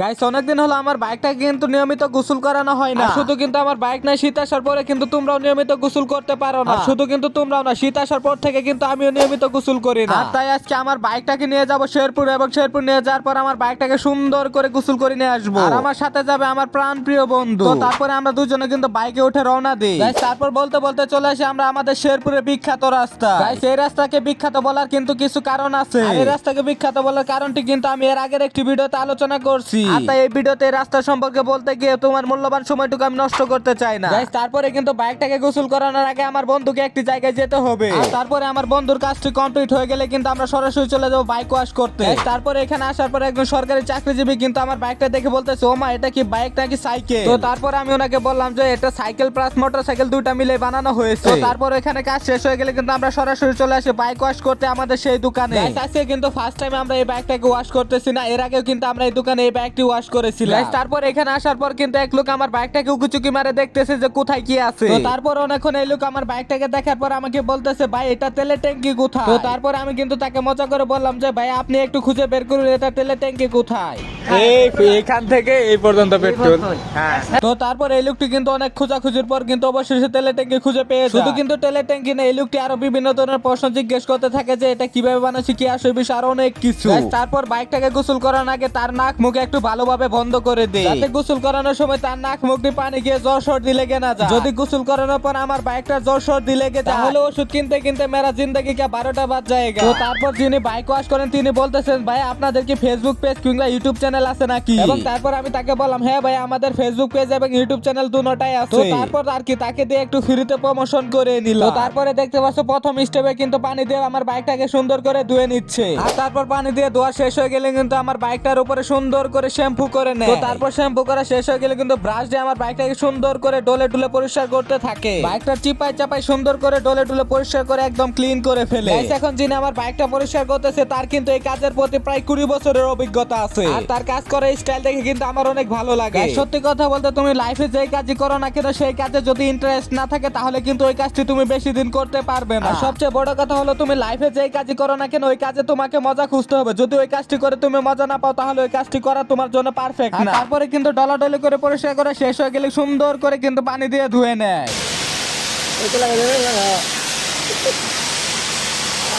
Guys অনেকদিন হলো আমার বাইকটা কিন্তু নিয়মিত গোসল করানো হয় না। শুধু কিন্তু আমার বাইক নাই শীত আসার পরে কিন্তু তোমরাও নিয়মিত গোসল করতে পারো না। শুধু কিন্তু তোমরাও না শীত আসার পর থেকে কিন্তু আমিও নিয়মিত গোসল করি না। তাই আজকে আমার বাইকটাকে নিয়ে যাব শেরপুর এবং শেরপুর নিয়ে যাওয়ার পর আমার বাইকটাকে সুন্দর করে গোসল করে নিয়ে আসব। আর আমার সাথে যাবে আমার প্রাণ প্রিয় বন্ধু। তো তারপরে আমরা দুজনে কিন্তু বাইকে উঠে রওনা দিই। Guys, তারপর বলতে বলতে চলে আসি আমরা আমাদের শেরপুরের বিখ্যাত রাস্তা। Guys, এই রাস্তাকে বিখ্যাত বলার কিন্তু কিছু কারণ আছে। এই রাস্তাকে বিখ্যাত বলার কারণটি কিন্তু আমি এর আগের একটি ভিডিওতে আলোচনা করছি। আর তাই এই ভিডিওতে রাস্তা সম্পর্কে বলতে গিয়ে তোমার মূল্যবান সময়টুকু আমি নষ্ট করতে চাই না। তারপরে কিন্তু বাইকটাকে গোসল করানোর আগে আমার বন্ধুকে একটি জায়গায় যেতে হবে। তারপরে আমার বন্ধুর কাজটি কমপ্লিট হয়ে গেলে কিন্তু আমরা সরাসরি চলে যাব বাইক ওয়াশ করতে। তারপরে এখানে আসার পরে একজন সরকারি চাকরিজীবী কিন্তু আমার বাইকটা দেখে বলতেছে ও মা এটা কি বাইক নাকি সাইকেল তো তারপরে আমি ওনাকে বললাম যে এটা সাইকেল প্লাস মোটর সাইকেল দুইটা মিলে বানানো হয়েছে। তো তারপর এখানে কাজ শেষ হয়ে গেলে কিন্তু আমরা সরাসরি চলে আসি বাইক ওয়াশ করতে আমাদের সেই দোকানে। আজকে কিন্তু ফার্স্ট টাইম আমরা এই বাইকটাকে ওয়াশ করতেছি না। এর আগেও কিন্তু আমরা এই দোকানে এই বাইকটি ওয়াশ করেছিলাম। তারপর এখানে আসার পর কিন্তু এক লোক আমার বাইকটাকে উকুচুকি মারে দেখতেছে যে কোথায় কি আছে। তো তারপর অনেকক্ষণ এই লোক আমার বাইকটাকে দেখার পর আমাকে বলতেছে ভাই এটা তেলের ট্যাঙ্কি কোথায়? তো তারপর আমি কিন্তু তাকে মজা করে বললাম যে ভাই আপনি একটু খুঁজে বের করুন এটা তেলের ট্যাঙ্কি কোথায়? এই এখান থেকে এই পর্যন্ত পেট্রোল। হ্যাঁ। তো তারপর এই লোকটি কিন্তু অনেক খোঁজাখুঁজির পর কিন্তু অবশেষে তেলের ট্যাঙ্কি খুঁজে পেয়ে শুধু কিন্তু তেলের ট্যাঙ্কি না এই লোকটি আরও বিভিন্ন ধরনের প্রশ্ন জিজ্ঞেস করতে থাকে যে এটা কীভাবে বানাচ্ছি কি আসে বিষয় আরও অনেক কিছু? তারপর বাইকটাকে গোসল করার আগে তার নাক মুখে একটু ভালোভাবে বন্ধ করে দেয় যাতে গোসল করানোর সময় তার নাক মুখ দিয়ে পানি গিয়ে জ্বর সর্দি লেগে না যায়। যদি গোসল করানোর পর আমার বাইকটা জ্বর সর্দি লেগে যায়। তাহলে ওষুধ কিনতে কিনতে মেরা জিন্দগি কা বারোটা বাজ যায়গা। তো তারপর যিনি বাইক ওয়াশ করেন তিনি বলতেছেন ভাই আপনাদের কি ফেসবুক পেজ কিংবা ইউটিউব চ্যানেল আছে নাকি? এবং তারপর আমি তাকে বললাম হ্যাঁ ভাই আমাদের ফেসবুক পেজ এবং ইউটিউব চ্যানেল দুটোটাই আছে। তো তারপর আর কি তাকে দিয়ে একটু ফ্রিতে প্রমোশন করে নিল। তো তারপরে দেখতে পাচ্ছ প্রথম স্টেপে কিন্তু পানি দিয়ে আমার বাইকটাকে সুন্দর করে ধুয়ে নিচ্ছে। আর তারপর পানি দিয়ে ধোয়া শেষ হয়ে গেলে কিন্তু আমার বাইকটার উপরে সুন্দর করে শ্যাম্পু করে নেয়। তো তারপর শ্যাম্পু করা শেষ হয়ে গেলে কিন্তু ব্রাশ দিয়ে আমার বাইকটাকে সুন্দর করে ডলে ডলে পরিষ্কার করতে থাকে। বাইকটা চিপাই চাপাই সুন্দর করে ডলে ডলে পরিষ্কার করে একদম ক্লিন করে ফেলে। এখন যিনি আমার বাইকটা পরিষ্কার করতেছে তার কিন্তু এই কাজের প্রতি প্রায় কুড়ি বছরের অভিজ্ঞতা আছে। আর তার কাজ করার স্টাইল দেখে কিন্তু আমার অনেক ভালো লাগে। সত্যি কথা বলতে তুমি লাইফে যেই কাজই করো না কেন সেই কাজে যদি ইন্টারেস্ট না থাকে তাহলে কিন্তু ওই কাজটি তুমি বেশি দিন করতে পারবে না। সবচেয়ে বড় কথা হলো তুমি লাইফে যেই কাজই করো না কেন ওই কাজে তোমাকে মজা খুঁজতে হবে। যদি ওই কাজটি করে তুমি মজা না পাও তাহলে ওই কাজটি করা তোমার জন্য পারফেক্ট না। তারপরে কিন্তু ডলাডলি করে পরিষ্কার করে শেষ হয়ে গেলে সুন্দর করে কিন্তু পানি দিয়ে ধুয়ে নেয়।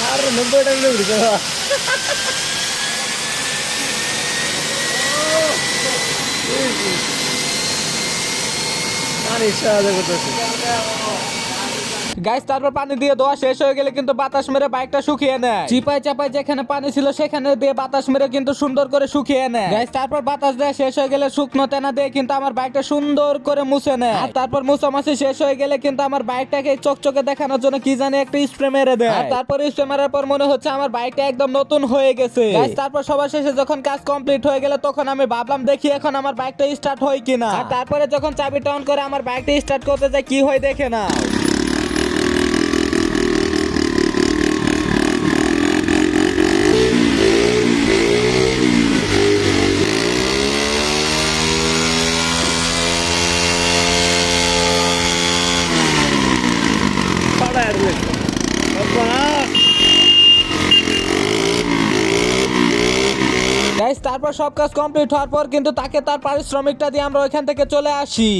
আর নব্বই টাকা গাইস তারপর পানি দিয়ে ধোয়া শেষ হয়ে গেলে কিন্তু বাতাস মেরে বাইকটা শুকিয়ে নেয়। চিপাই চাপাই যেখানে পানি ছিল সেখানে দিয়ে বাতাস মেরে কিন্তু সুন্দর করে শুকিয়ে নেয়। গাইস তারপর বাতাস দেওয়া শেষ হয়ে গেলে শুকনো তেনা দিয়ে কিন্তু আমার বাইকটা সুন্দর করে মুছে নেয়। আর তারপর মুছামাছি শেষ হয়ে গেলে কিন্তু আমার বাইকটাকে চকচকে দেখানোর জন্য কি জানি একটা স্প্রে মেরে দেয়। আর তারপর স্প্রে মারার পর মনে হচ্ছে আমার বাইকটা একদম নতুন হয়ে গেছে। গাইস তারপর সবার শেষে যখন কাজ কমপ্লিট হয়ে গেলে তখন আমি ভাবলাম দেখি এখন আমার বাইকটা স্টার্ট হয় কিনা। আর তারপরে যখন চাবিটা অন করে আমার বাইকটা স্টার্ট করতে যায় কি হয় দেখে না পাড়া আর গাইস তারপর সব কাজ কমপ্লিট হওয়ার পর কিন্তু তাকে তার পারিশ্রমিকটা দিয়ে আমরা ওইখান থেকে চলে আসি।